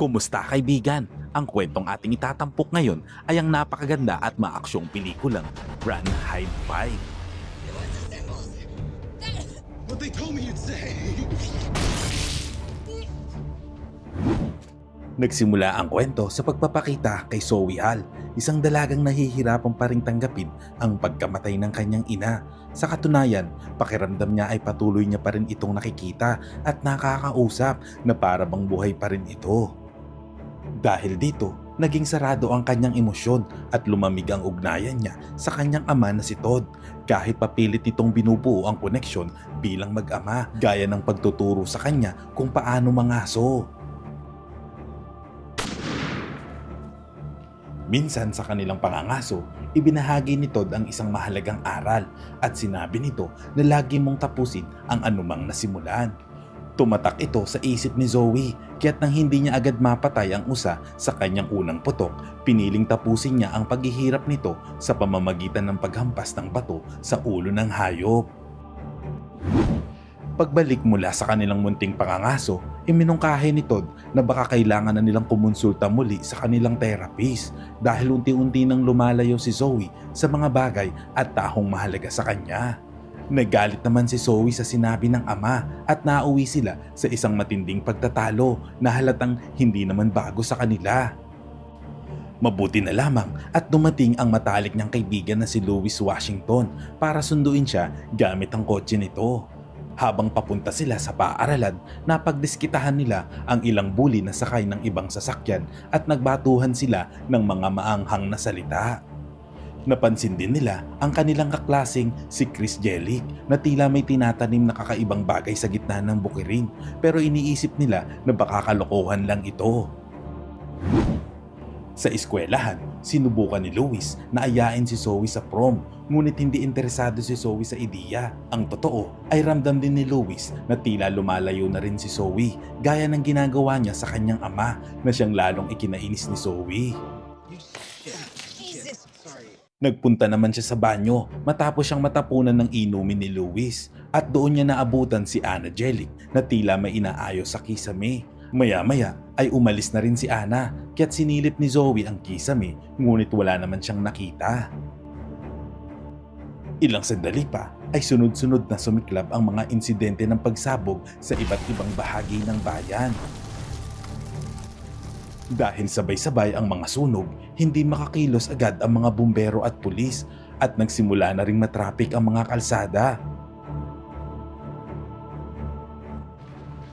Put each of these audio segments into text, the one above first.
Kumusta kaibigan? Ang kwentong ating itatampok ngayon ay ang napakaganda at maaksyong pelikulang Run, Hide, Fight. What they told me you'd say. Nagsimula ang kwento sa pagpapakita kay Zoe Hall, isang dalagang nahihirapang pa ring tanggapin ang pagkamatay ng kanyang ina. Sa katunayan, pakiramdam niya ay patuloy niya pa rin itong nakikita at nakakausap na para bang buhay pa rin ito. Dahil dito, naging sarado ang kanyang emosyon at lumamig ang ugnayan niya sa kanyang ama na si Todd kahit papilit nitong binubuo ang koneksyon bilang mag-ama gaya ng pagtuturo sa kanya kung paano mangaso. Minsan sa kanilang pangangaso, ibinahagi ni Todd ang isang mahalagang aral at sinabi nito na lagi mong tapusin ang anumang nasimulan. Tumatak ito sa isip ni Zoe kaya't nang hindi niya agad mapatay ang usa sa kanyang unang putok, piniling tapusin niya ang paghihirap nito sa pamamagitan ng paghampas ng bato sa ulo ng hayop. Pagbalik mula sa kanilang munting pangangaso, iminungkahi ni Todd na baka kailangan na nilang kumonsulta muli sa kanilang therapist dahil unti-unti nang lumalayo si Zoe sa mga bagay at tahong mahalaga sa kanya. Nagalit naman si Zoe sa sinabi ng ama at nauwi sila sa isang matinding pagtatalo na halatang hindi naman bago sa kanila. Mabuti na lamang at dumating ang matalik niyang kaibigan na si Louis Washington para sunduin siya gamit ang kotse nito. Habang papunta sila sa paaralan, napagdiskitahan nila ang ilang bully na sakay ng ibang sasakyan at nagbatuhan sila ng mga maanghang na salita. Napansin din nila ang kanilang kaklasing si Chris Jellic na tila may tinatanim na kakaibang bagay sa gitna ng bukirin pero iniisip nila na baka kalokohan lang ito. Sa eskwelahan, sinubukan ni Louis na ayain si Zoe sa prom ngunit hindi interesado si Zoe sa ideya. Ang totoo ay ramdam din ni Louis na tila lumalayo na rin si Zoe gaya ng ginagawa niya sa kanyang ama na siyang lalong ikinainis ni Zoe. Nagpunta naman siya sa banyo matapos siyang matapunan ng inumin ni Louis at doon niya naabutan si Anna Jelic na tila may inaayos sa kisame. Maya-maya ay umalis na rin si Anna kaya't sinilip ni Zoe ang kisame ngunit wala naman siyang nakita. Ilang sandali pa ay sunod-sunod na sumiklab ang mga insidente ng pagsabog sa iba't ibang bahagi ng bayan. Dahil sabay-sabay ang mga sunog, hindi makakilos agad ang mga bumbero at pulis at nagsimula na ring matrapik ang mga kalsada.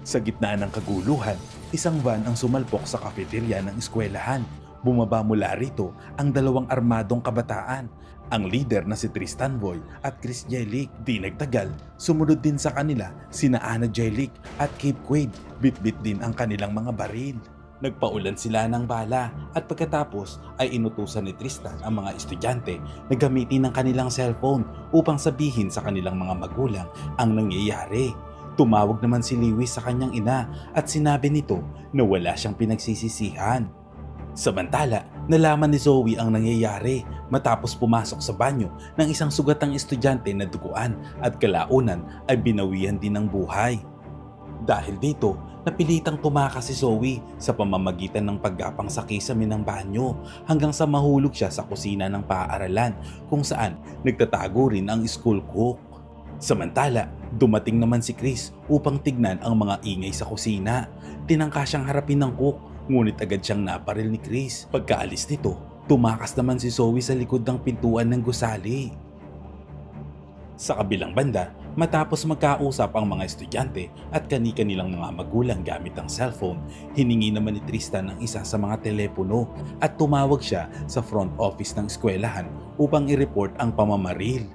Sa gitna ng kaguluhan, isang van ang sumalpok sa kafeterya ng eskwelahan. Bumaba mula rito ang dalawang armadong kabataan, ang leader na si Tristan Boy at Chris Jelic. Di nagtagal, sumunod din sa kanila sina Anna Jelic at Cape Quaid. Bit-bit din ang kanilang mga baril. Nagpaulan sila ng bala at pagkatapos ay inutusan ni Tristan ang mga estudyante na gamitin ang kanilang cellphone upang sabihin sa kanilang mga magulang ang nangyayari. Tumawag naman si Lewis sa kanyang ina at sinabi nito na wala siyang pinagsisisihan. Samantala, nalaman ni Zoe ang nangyayari matapos pumasok sa banyo ng isang sugatang estudyante na duguan at kalaunan ay binawian din ng buhay. Dahil dito, napilitang tumakas si Zoe sa pamamagitan ng paggapang sa kisame ng banyo hanggang sa mahulog siya sa kusina ng paaralan kung saan nagtatago rin ang school cook. Samantala, dumating naman si Chris upang tignan ang mga ingay sa kusina. Tinangka siyang harapin ng cook ngunit agad siyang naparil ni Chris. Pagkaalis nito, tumakas naman si Zoe sa likod ng pintuan ng gusali. Sa kabilang banda, matapos magkausap ang mga estudyante at kani-kanilang mga magulang gamit ang cellphone, hiningi naman ni Tristan ang isa sa mga telepono at tumawag siya sa front office ng eskwelahan upang i-report ang pamamaril.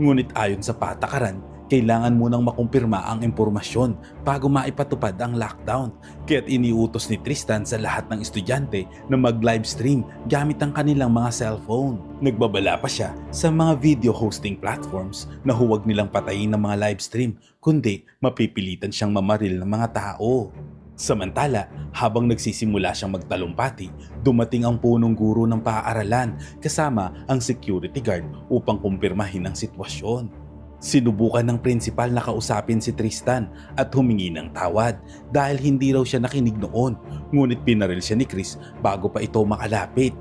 Ngunit ayon sa patakaran, kailangan munang makumpirma ang impormasyon bago maipatupad ang lockdown. Kaya't iniutos ni Tristan sa lahat ng estudyante na mag-livestream gamit ang kanilang mga cellphone. Nagbabala pa siya sa mga video hosting platforms na huwag nilang patayin ng mga livestream kundi mapipilitan siyang mamaril ng mga tao. Samantala, habang nagsisimula siyang magtalumpati, dumating ang punong guro ng paaralan kasama ang security guard upang kumpirmahin ang sitwasyon. Sinubukan ng prinsipal na kausapin si Tristan at humingi ng tawad dahil hindi raw siya nakinig noon ngunit pinaril siya ni Chris bago pa ito makalapit.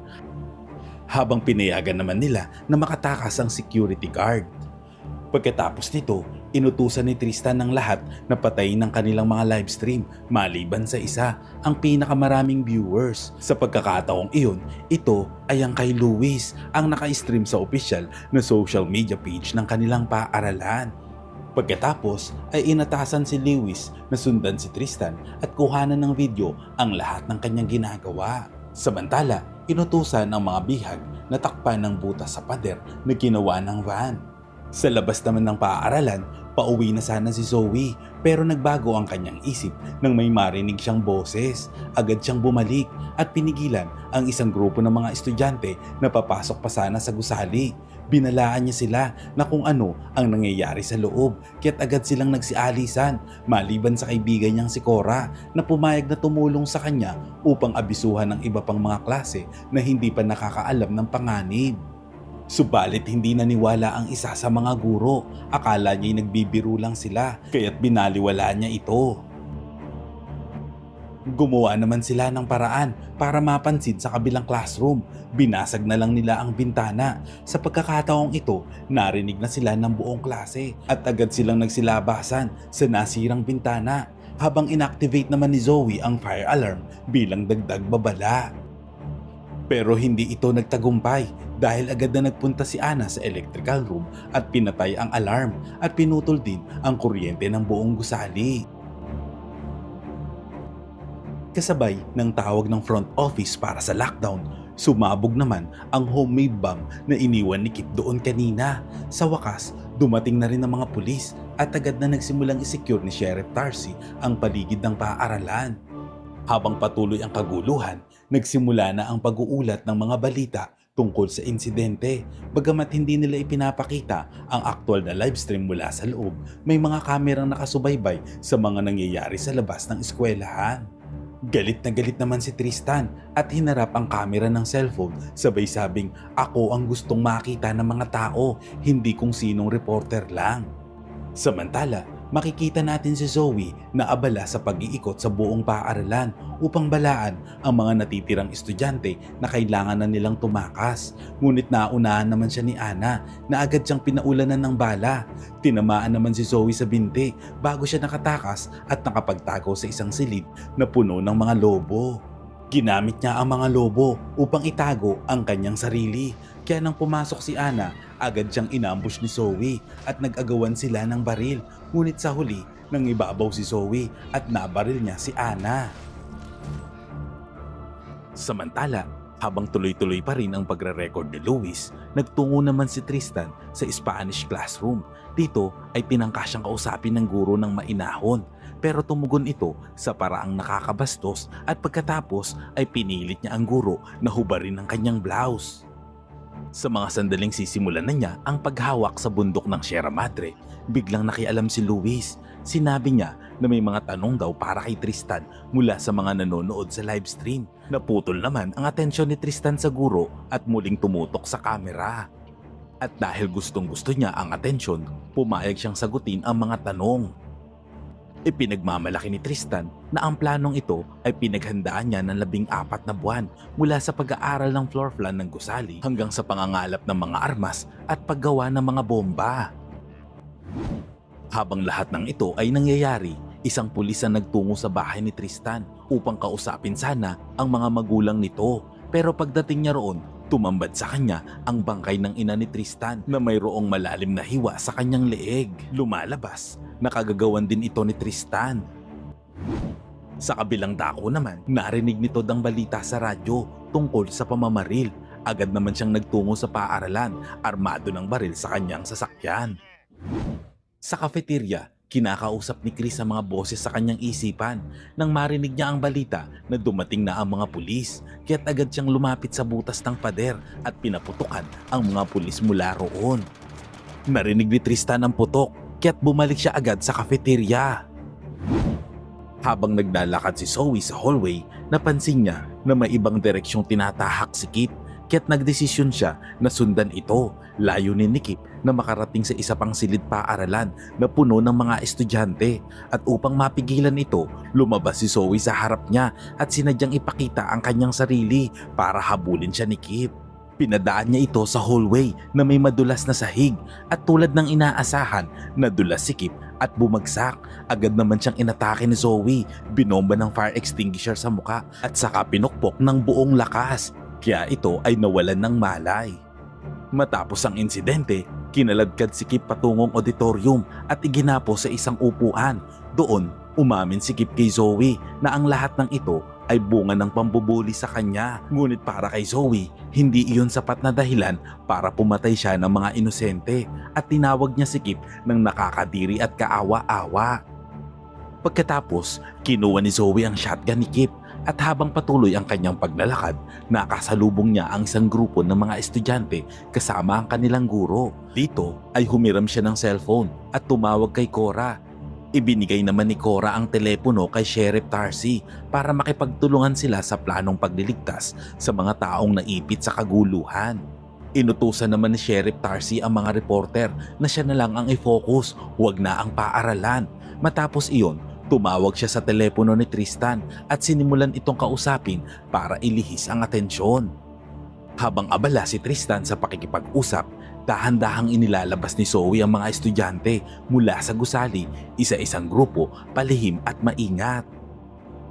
Habang pinayagan naman nila na makatakas ang security guard. Pagkatapos nito, inutusan ni Tristan ng lahat na patayin ng kanilang mga live stream maliban sa isa, ang pinakamaraming viewers. Sa pagkakataong iyon, ito ay ang kay Luis, ang naka-stream sa official na social media page ng kanilang paaralan. Pagkatapos ay inatasan si Lewis na sundan si Tristan at kuhanan ng video ang lahat ng kanyang ginagawa. Samantala, inutusan ang mga bihag na takpan ng butas sa pader na ginawa ng van. Sa labas naman ng paaralan, pauwi na sana si Zoe pero nagbago ang kanyang isip nang may marinig siyang boses. Agad siyang bumalik at pinigilan ang isang grupo ng mga estudyante na papasok pa sana sa gusali. Binalaan niya sila na kung ano ang nangyayari sa loob kaya't agad silang nagsialisan maliban sa kaibigan niyang si Cora na pumayag na tumulong sa kanya upang abisuhan ng iba pang mga klase na hindi pa nakakaalam ng panganib. Subalit hindi naniwala ang isa sa mga guro. Akala niya'y nagbibiro lang sila, kaya't binaliwala niya ito. Gumawa naman sila ng paraan para mapansin sa kabilang classroom. Binasag na lang nila ang bintana. Sa pagkakataong ito, narinig na sila ng buong klase at agad silang nagsilabasan sa nasirang bintana habang inactivate naman ni Zoe ang fire alarm bilang dagdag babala. Pero hindi ito nagtagumpay dahil agad na nagpunta si Ana sa electrical room at pinatay ang alarm at pinutol din ang kuryente ng buong gusali. Kasabay ng tawag ng front office para sa lockdown, sumabog naman ang homemade bomb na iniwan ni Kip doon kanina. Sa wakas, dumating na rin ang mga pulis at agad na nagsimulang isecure ni Sheriff Tarsi ang paligid ng paaralan. Habang patuloy ang kaguluhan, nagsimula na ang pag-uulat ng mga balita tungkol sa insidente. Bagamat hindi nila ipinapakita ang aktual na livestream mula sa loob, may mga kamerang nakasubaybay sa mga nangyayari sa labas ng eskwelahan. Galit na galit naman si Tristan at hinarap ang kamera ng cellphone sabay sabing ako ang gustong makita ng mga tao, hindi kung sinong reporter lang. Samantala, makikita natin si Zoe na abala sa pag-iikot sa buong paaralan upang balaan ang mga natitirang estudyante na kailangan na nilang tumakas. Ngunit naunahan naman siya ni Ana na agad siyang pinaulanan ng bala. Tinamaan naman si Zoe sa binti bago siya nakatakas at nakapagtago sa isang silid na puno ng mga lobo. Ginamit niya ang mga lobo upang itago ang kanyang sarili. Kaya nang pumasok si Ana, agad siyang inambush ni Zoe at nag-agawan sila ng baril. Ngunit sa huli, nang ibabaw si Zoe at nabaril niya si Ana. Samantala, habang tuloy-tuloy pa rin ang pagre-record ni Luis, nagtungo naman si Tristan sa Spanish classroom. Dito ay tinangka siyang kausapin ng guro ng mainahon pero tumugon ito sa paraang nakakabastos at pagkatapos ay pinilit niya ang guro na hubarin ang kanyang blouse. Sa mga sandaling sisimulan na niya ang paghawak sa bundok ng Sierra Madre, biglang nakialam si Luis. Sinabi niya na may mga tanong daw para kay Tristan mula sa mga nanonood sa live stream. Naputol naman ang atensyon ni Tristan sa guro at muling tumutok sa kamera. At dahil gustong gusto niya ang atensyon, pumayag siyang sagutin ang mga tanong. Ipinagmamalaki ni Tristan na ang planong ito ay pinaghandaan niya ng labing apat na buwan mula sa pag-aaral ng floor plan ng gusali hanggang sa pangangalap ng mga armas at paggawa ng mga bomba. Habang lahat ng ito ay nangyayari, isang pulis ang nagtungo sa bahay ni Tristan upang kausapin sana ang mga magulang nito. Pero pagdating niya roon, tumambad sa kanya ang bangkay ng ina ni Tristan na mayroong malalim na hiwa sa kanyang leeg. Lumalabas, nakagagawan din ito ni Tristan. Sa kabilang dako naman, narinig nito ang balita sa radyo tungkol sa pamamaril. Agad naman siyang nagtungo sa paaralan, armado ng baril sa kanyang sasakyan. Sa cafeteria, kinakausap ni Chris ang mga boses sa kanyang isipan nang marinig niya ang balita na dumating na ang mga pulis. Kaya't agad siyang lumapit sa butas ng pader at pinaputukan ang mga pulis mula roon. Narinig ni Tristan ang putok kaya't bumalik siya agad sa cafeteria. Habang naglalakad si Zoe sa hallway, napansin niya na may ibang direksyong tinatahak si Kit. Kaya't nagdesisyon siya na sundan ito. Layunin ni Kip na makarating sa isa pang silid paaralan na puno ng mga estudyante at upang mapigilan ito, lumabas si Zoe sa harap niya at sinadyang ipakita ang kanyang sarili para habulin siya ni Kip. Pinadaan niya ito sa hallway na may madulas na sahig at tulad ng inaasahan, nadulas si Kip at bumagsak. Agad naman siyang inatake ni Zoe, binomba ng fire extinguisher sa muka at saka pinukpok ng buong lakas. Kaya ito ay nawalan ng malay. Matapos ang insidente, kinaladkad si Kip patungong auditorium at iginapo sa isang upuan. Doon, umamin si Kip kay Zoe na ang lahat ng ito ay bunga ng pambubuli sa kanya. Ngunit para kay Zoe, hindi iyon sapat na dahilan para pumatay siya ng mga inosente at tinawag niya si Kip ng nakakadiri at kaawa-awa. Pagkatapos, kinuha ni Zoe ang shotgun ni Kip at habang patuloy ang kanyang paglalakad, nakasalubong niya ang isang grupo ng mga estudyante kasama ang kanilang guro. Dito ay humiram siya ng cellphone at tumawag kay Cora. Ibinigay naman ni Cora ang telepono kay Sheriff Tarsi para makipagtulungan sila sa planong pagliligtas sa mga taong naipit sa kaguluhan. Inutusan naman ni Sheriff Tarsi ang mga reporter na siya na lang ang i-focus, huwag na ang paaralan. Matapos iyon, tumawag siya sa telepono ni Tristan at sinimulan itong kausapin para ilihis ang atensyon. Habang abala si Tristan sa pakikipag-usap, dahan-dahang inilalabas ni Zoe ang mga estudyante mula sa gusali, isa-isang grupo, palihim at maingat.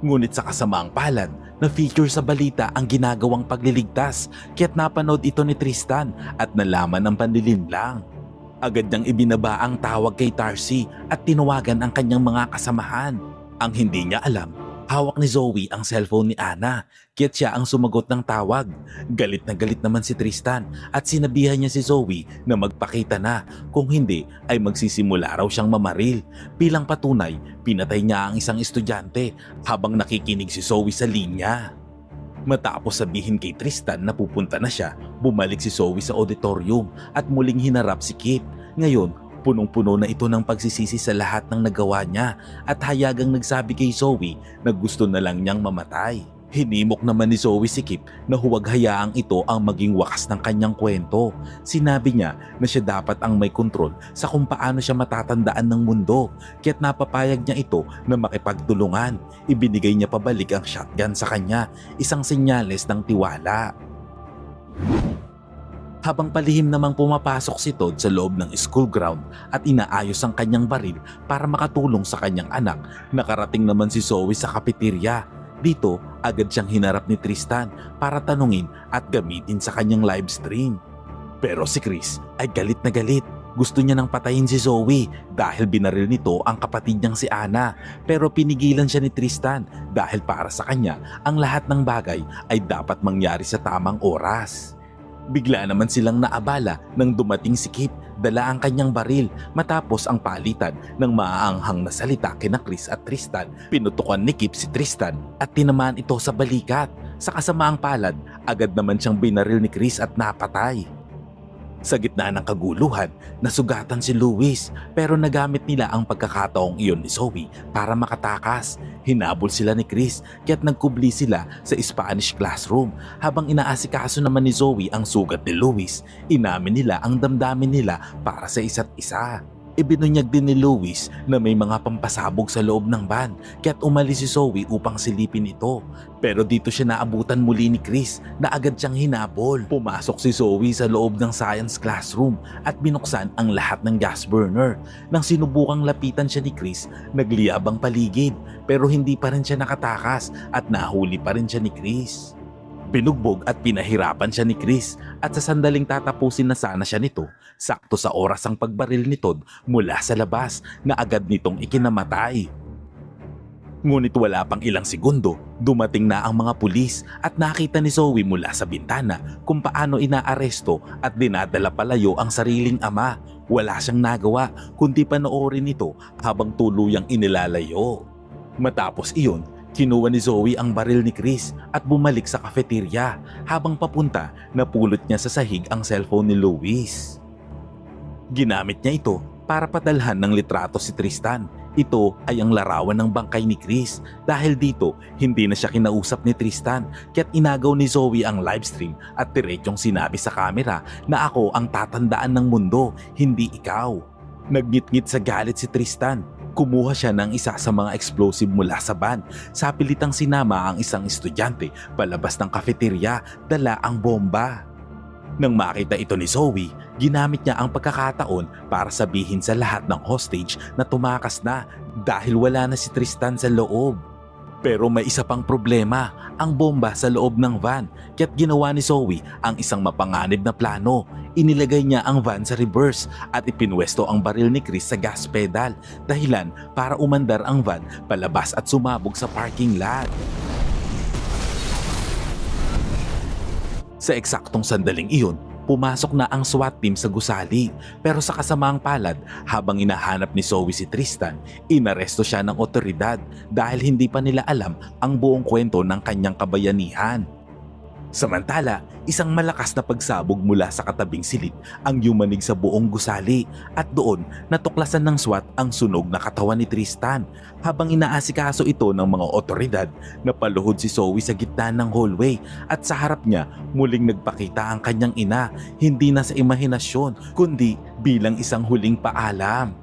Ngunit sa kasamaang palad, na feature sa balita ang ginagawang pagliligtas kaya't napanood ito ni Tristan at nalaman ang panlilinlang. Agad niyang ibinaba ang tawag kay Tarsi at tinawagan ang kanyang mga kasamahan. Ang hindi niya alam, hawak ni Zoe ang cellphone ni Ana, kaya't siya ang sumagot ng tawag. Galit na galit naman si Tristan at sinabihan niya si Zoe na magpakita na, kung hindi ay magsisimula raw siyang mamaril. Bilang patunay, pinatay niya ang isang estudyante habang nakikinig si Zoe sa linya. Matapos sabihin kay Tristan na pupunta na siya, bumalik si Zoe sa auditorium at muling hinarap si Kip. Ngayon, punong-puno na ito ng pagsisisi sa lahat ng nagawa niya at hayagang nagsabi kay Zoe na gusto na lang niyang mamatay. Hinimok naman ni Zoe si Kip na huwag hayaang ito ang maging wakas ng kanyang kwento. Sinabi niya na siya dapat ang may kontrol sa kung paano siya matatandaan ng mundo kaya't napapayag niya ito na makipagtulungan. Ibinigay niya pabalik ang shotgun sa kanya, isang senyales ng tiwala. Habang palihim namang pumapasok si Todd sa loob ng school ground at inaayos ang kanyang baril para makatulong sa kanyang anak, nakarating naman si Zoe sa kafeterya. Dito, agad siyang hinarap ni Tristan para tanungin at gamitin sa kanyang live stream. Pero si Chris ay galit na galit. Gusto niya nang patayin si Zoe dahil binaril nito ang kapatid niyang si Ana. Pero pinigilan siya ni Tristan dahil para sa kanya ang lahat ng bagay ay dapat mangyari sa tamang oras. Bigla naman silang naabala nang dumating si Kip dala ang kanyang baril matapos ang palitan ng maaanghang na salita kina Chris at Tristan. Pinutukan ni Kip si Tristan at tinamaan ito sa balikat. Sa kasamaang palad, agad naman siyang binaril ni Chris at napatay. Sa gitna ng kaguluhan, nasugatan si Luis pero nagamit nila ang pagkakataong iyon ni Zoe para makatakas. Hinabol sila ni Chris kaya't nagkubli sila sa Spanish classroom habang inaasikaso naman ni Zoe ang sugat ni Luis. Inamin nila ang damdamin nila para sa isa't isa. Ibinunyag din ni Luis na may mga pampasabog sa loob ng van kaya't umalis si Zoe upang silipin ito. Pero dito siya naabutan muli ni Chris na agad siyang hinabol. Pumasok si Zoe sa loob ng science classroom at binuksan ang lahat ng gas burner. Nang sinubukang lapitan siya ni Chris, nagliyab ang paligid pero hindi pa rin siya nakatakas at nahuli pa rin siya ni Chris. Binugbog at pinahirapan siya ni Chris at sa sandaling tatapusin na sana siya nito, sakto sa oras ang pagbaril ni Todd mula sa labas na agad nitong ikinamatay. Ngunit wala pang ilang segundo, dumating na ang mga pulis at nakita ni Zoe mula sa bintana kung paano inaaresto at dinadala palayo ang sariling ama. Wala siyang nagawa kundi panoorin ito habang tuluyang inilalayo. Matapos iyon, kinuha ni Zoe ang baril ni Chris at bumalik sa kafeterya habang papunta napulot niya sa sahig ang cellphone ni Louis. Ginamit niya ito para padalhan ng litrato si Tristan. Ito ay ang larawan ng bangkay ni Chris. Dahil dito, hindi na siya kinausap ni Tristan kaya't inagaw ni Zoe ang livestream at diretsong sinabi sa camera na ako ang tatandaan ng mundo, hindi ikaw. Nagngit-ngit sa galit si Tristan. Kumuha siya ng isa sa mga explosive mula sa van. Sa pilitang sinama ang isang estudyante palabas ng kafeterya, dala ang bomba. Nang makita ito ni Zoe, ginamit niya ang pagkakataon para sabihin sa lahat ng hostage na tumakas na dahil wala na si Tristan sa loob. Pero may isa pang problema, ang bomba sa loob ng van. Kaya't ginawa ni Zoe ang isang mapanganib na plano. Inilagay niya ang van sa reverse at ipinwesto ang baril ni Chris sa gas pedal. Dahilan para umandar ang van palabas at sumabog sa parking lot. Sa eksaktong sandaling iyon, pumasok na ang SWAT team sa gusali. Pero sa kasamaang palad, habang inahanap ni Zoe si Tristan, inaresto siya ng otoridad dahil hindi pa nila alam ang buong kwento ng kanyang kabayanihan. Samantala, isang malakas na pagsabog mula sa katabing silid ang yumanig sa buong gusali at doon natuklasan ng SWAT ang sunog na katawan ni Tristan habang inaasikaso ito ng mga otoridad napaluhod si Zoe sa gitna ng hallway at sa harap niya muling nagpakita ang kanyang ina hindi na sa imahinasyon kundi bilang isang huling paalam.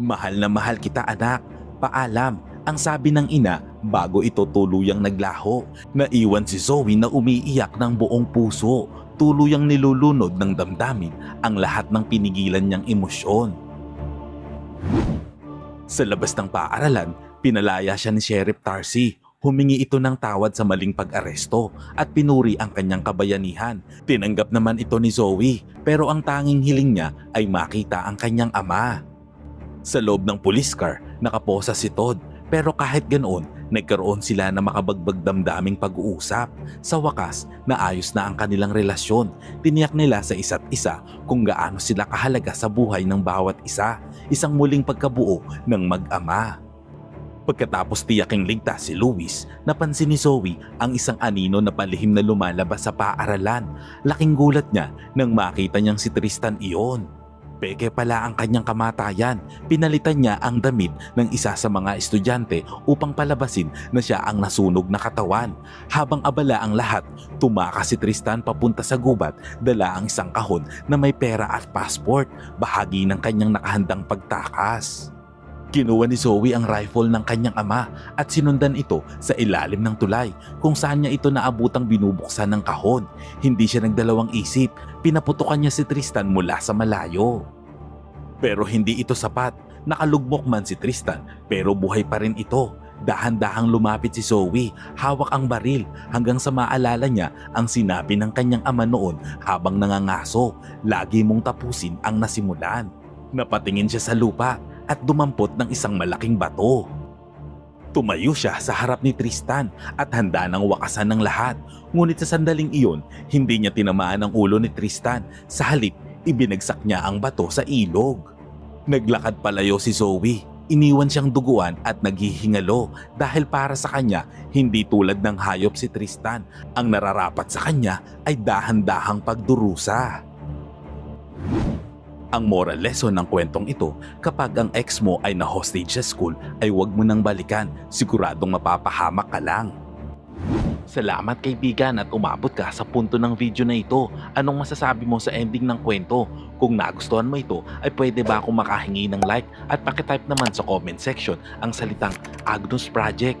Mahal na mahal kita anak, paalam ang sabi ng ina bago ito tuluyang naglaho. Naiwan si Zoe na umiiyak ng buong puso, tuluyang nilulunod ng damdamin ang lahat ng pinigilan niyang emosyon. Sa labas ng paaralan, pinalaya siya ni Sheriff Tarsi. Humingi ito ng tawad sa maling pag-aresto at pinuri ang kanyang kabayanihan. Tinanggap naman ito ni Zoe pero ang tanging hiling niya ay makita ang kanyang ama. Sa loob ng police car, nakaposa si Todd pero kahit ganoon, nagkaroon sila na makabagbag damdaming pag-uusap. Sa wakas, naayos na ang kanilang relasyon. Tiniyak nila sa isa't isa kung gaano sila kahalaga sa buhay ng bawat isa. Isang muling pagkabuo ng mag-ama. Pagkatapos tiyaking ligtas si Luis, napansin ni Zoe ang isang anino na palihim na lumalabas sa paaralan. Laking gulat niya nang makita niyang si Tristan iyon. Peke pala ang kanyang kamatayan. Pinalitan niya ang damit ng isa sa mga estudyante upang palabasin na siya ang nasunog na katawan. Habang abala ang lahat, tumakas si Tristan papunta sa gubat, dala ang isang kahon na may pera at passport, bahagi ng kanyang nakahandang pagtakas. Kinuha ni Zoe ang rifle ng kanyang ama at sinundan ito sa ilalim ng tulay kung saan niya ito naabutang binubuksan ng kahon. Hindi siya nagdalawang isip, pinaputukan niya si Tristan mula sa malayo. Pero hindi ito sapat, nakalugmok man si Tristan pero buhay pa rin ito. Dahan-dahang lumapit si Zoe, hawak ang baril hanggang sa maalala niya ang sinabi ng kanyang ama noon habang nangangaso, lagi mong tapusin ang nasimulan. Napatingin siya sa lupa at dumampot ng isang malaking bato. Tumayo siya sa harap ni Tristan at handa ng wakasan ng lahat. Ngunit sa sandaling iyon, hindi niya tinamaan ang ulo ni Tristan. Sa halip, ibinagsak niya ang bato sa ilog. Naglakad palayo si Zoe. Iniwan siyang duguan at naghihingalo dahil para sa kanya, hindi tulad ng hayop si Tristan. Ang nararapat sa kanya ay dahan-dahang pagdurusa. Ang moral lesson ng kwentong ito, kapag ang ex mo ay na-hostage sa school, ay huwag mo nang balikan, siguradong mapapahamak ka lang. Salamat kaibigan at umabot ka sa punto ng video na ito. Anong masasabi mo sa ending ng kwento? Kung nagustuhan mo ito, ay pwede ba akong makahingi ng like at pakitype naman sa comment section ang salitang Agnus Project.